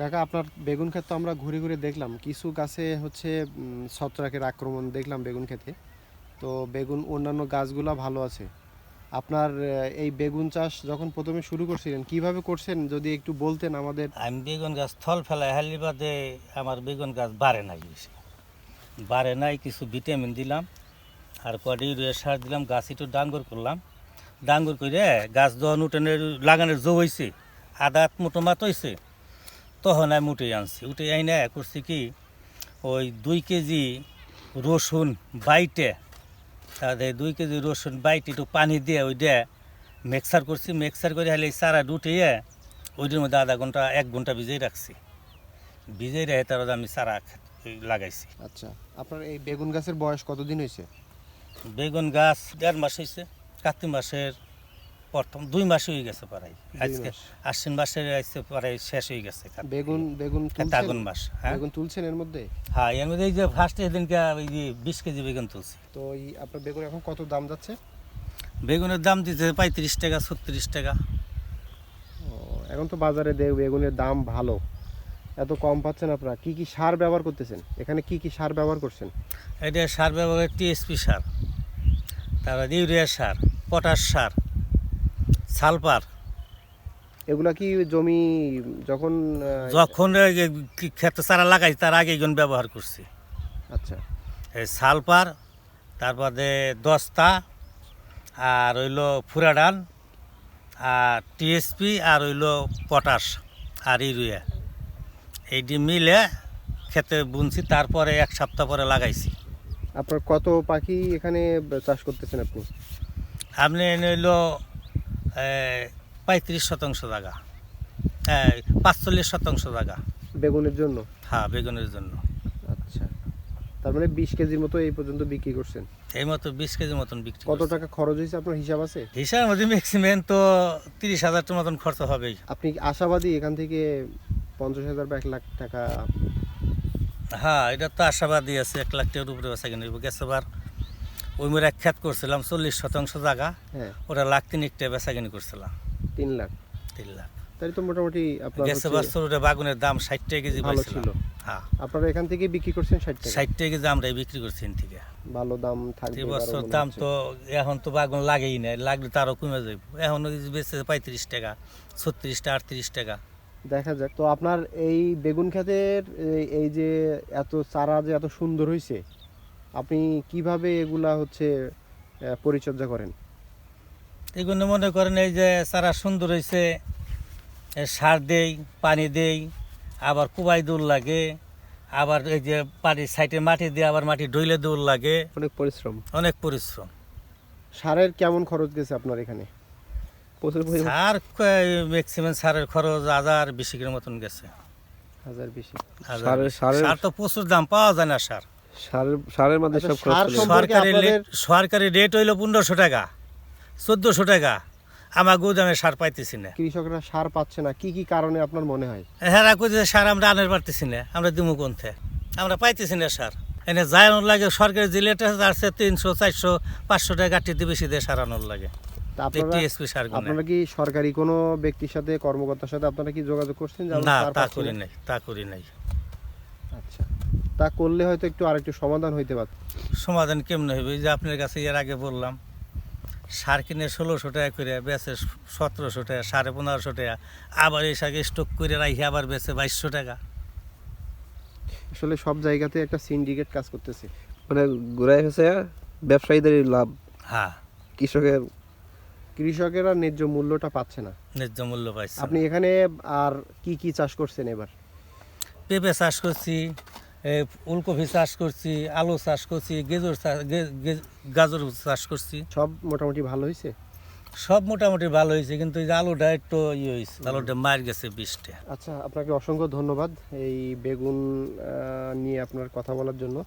কাকা, আপনার বেগুন ক্ষেত তো আমরা ঘুরে ঘুরে দেখলাম। কিছু গাছে হচ্ছে ছত্রাকের আক্রমণ দেখলাম বেগুন ক্ষেতে। তো বেগুন, অন্যান্য গাছগুলা ভালো আছে। আপনার এই বেগুন চাষ যখন প্রথমে শুরু করছিলেন, কীভাবে করছেন যদি একটু বলতেন আমাদের? আমি বেগুন গাছ থল ফেলায়, হালি বাদে আমার বেগুন গাছ বাড়ে নাই বাড়ে নাই, কিছু ভিটামিন দিলাম, আর কটা ইউরিয়া সার দিলাম, গাছ একটু ডাঙ্গর করলাম। ডাঙ্গর করে গাছ যখন উঠে লাগানোর জো হয়েছে আধা হাত মুঠো মাত হয়েছে তখন আমি উঠে আনছি। উঠে আইনে করছি কি ওই দুই কেজি রসুন বাইটে তাদের দুই কেজি রসুন বাইটে একটু পানি দিয়ে ওই দিয়ে মিক্সার করছি। মিক্সার করে হালে সারা উঠিয়ে ওইটার মধ্যে আধা ঘণ্টা এক ঘণ্টা ভিজেই রাখছি। ভিজেই রেখে তার আমি সারা লাগাইছি। আচ্ছা আপনার এই বেগুন গাছের বয়স কতদিন হয়েছে? বেগুন গাছ দেড় মাস হয়েছে কার্তিক মাসের প্রথম দুই মাস হয়ে গেছে প্রায়। আজকে আশ্বিন মাসের আজকে প্রায় শেষ হয়ে গেছে বেগুন বেগুন আগুন মাস হ্যাঁ। বেগুন তুলছেন এর মধ্যে? হ্যাঁ এর মধ্যে এই যে ফার্স্ট এদিনকে ওই যে বিশ কেজি বেগুন তুলছি। তো এই আপনার বেগুন এখন কত দাম যাচ্ছে? বেগুনের দাম দিতে পঁয়ত্রিশ টাকা ছত্রিশ টাকা। ও, এখন তো বাজারে দে বেগুনের দাম ভালো। এত কম পাচ্ছেন আপনারা। কি কি সার ব্যবহার করতেছেন? এখানে কি কি সার ব্যবহার করছেন? এটা সার ব্যবহার টিএসপি সার তারপর ইউরিয়া সার পটাশ সার। সালফার এগুলা কি জমি যখন যখন ক্ষেতে চারা লাগাই তার আগে এগুলো ব্যবহার করছি। আচ্ছা। এই সালফার তারপরে দস্তা আর হইল ফুরাডান আর টিএসপি আর হইল পটাশ আর ইউরিয়া। এইটি মিলে খেতে বুনছি তারপরে এক সপ্তাহ পরে লাগাইছি। আপনার কত পাখি এখানে চাষ করতেছেন আপনি? আপনি হইল পঁয়ত্রিশ শতাংশ জায়গা। হ্যাঁ পাঁচচল্লিশ শতাংশ জায়গা। বেগুনের জন্য? হ্যাঁ বেগুনের জন্য। আচ্ছা। তার মানে বিশ কেজির মতো এই পর্যন্ত বিক্রি করছেন? এই মতো বিশ কেজি মতন বিক্রি কত টাকা খরচ হয়েছে আপনার হিসাব আছে? হিসাবের মধ্যে ম্যাক্সিমাম তো তিরিশ হাজারটার মতন খরচ হবেই। আপনি আশাবাদী এখান থেকে পঞ্চাশ হাজার বা এক লাখ টাকা? হ্যাঁ এটা তো আশাবাদী আছে এক লাখ টাকার উপরে বেচা কিনে গেছে বার। ওই মেরে খ্যাত করছিলাম চল্লিশ শতাংশ জায়গা। হ্যাঁ। ওটা লাখ বেচা কিনে করছিলাম। তিন লাখ? তিন লাখ। তাই তো মোটামুটি আপনার গেছে বছর ওটা বাগুনের দাম ষাট টাকা কেজি ভালো ছিল। হ্যাঁ। আপনারা এখান থেকে বিক্রি করছেন ষাট টাকা? ষাট টাকা কেজি আমরা বিক্রি করছি এখান থেকে। ভালো দাম থাকবে বছর দাম তো এখন তো বাগুন লাগেই না লাগলে তো আরও কমে যাবে এখন বেচছে পঁয়ত্রিশ টাকা ছত্রিশ টাকা আটত্রিশ টাকা। দেখা যাক। তো আপনার এই বেগুন ক্ষেতের এই- এই যে এত চারা যে এত সুন্দর হয়েছে আপনি কীভাবে এগুলা হচ্ছে পরিচর্যা করেন? এগুলো মনে করেন এই যে সারা সুন্দর হয়েছে সার দেই পানি দেই আবার কুবাই দৌড় লাগে আবার এই যে পানি সাইডে মাটি দিয়ে আবার মাটি ডইলে দৌড় লাগে। অনেক পরিশ্রম। অনেক পরিশ্রম। সারের কেমন খরচ গেছে আপনার এখানে? প্রচুর সার ম্যাক্সিমাম সারের খরচ হাজার বিশ কেজির মতন গেছে। হাজার বেশি হাজার সারের- সার তো প্রচুর দাম পাওয়া যায় না সার। সারের সারের মধ্যে আচ্ছা, সব খরচ চলে যায়। সরকারি রেট সরকারি রেট হইল পনেরোশো টাকা চোদ্দোশো টাকা। আমার গুদামে সার পাইতেছি না। কৃষকরা সার পাচ্ছে না। কি কি কারণে আপনার মনে হয়? হ্যাঁ সার আমরা আনের পারতেছি না আমরা দিমু কোনথে? আমরা পাইতেছি না সার। এনে যায় লাগে সরকারি যে লেট আছে তিনশো চারশো পাঁচশো টাকা গাঠিতে বেশি দিয়ে সার আনোর লাগে। তা আপনারা টিএসপি সার গুনে। আপনারা কি সরকারি কোনো ব্যক্তির সাথে কর্মকর্তার সাথে আপনারা কি যোগাযোগ করছেন যে আমরা না সার তা পাচ্ছি করি নাই তা করি নাই। তা করলে হয়তো একটু আরেকটু সমাধান হইতে পারত। সমাধান কেমন হবে যে আপনার কাছে এর আগে বললাম সার কিনে ষোলোশো টাকা করে বেচে সতেরোশো টাকা সাড়ে পনেরোশো টাকা আবার এই সাকে স্টক করে রাখি আবার বেচে বাইশশো টাকা। আসলে সব জায়গাতে একটা সিন্ডিকেট কাজ করতেছে। মানে ঘুরাই হচ্ছে ব্যবসায়ীদের লাভ। হ্যাঁ। কৃষকের কৃষকেরা ন্যায্য মূল্যটা পাচ্ছে না। ন্যায্য মূল্য পাইছে আপনি এখানে আর কি কি চাষ করছেন এবার? পেঁপে চাষ করছি এ, ফুলকপি চাষ করছি আলু চাষ করছি গেজর গাজর চাষ করছি। সব মোটামুটি ভালো হয়েছে? সব মোটামুটি ভালো হয়েছে কিন্তু এই যে আলুটা একটু ইয়ে হয়েছে আলুটা মার গেছে বৃষ্টি আচ্ছা আপনাকে অসংখ্য ধন্যবাদ এই বেগুন নিয়ে আপনার কথা বলার জন্য।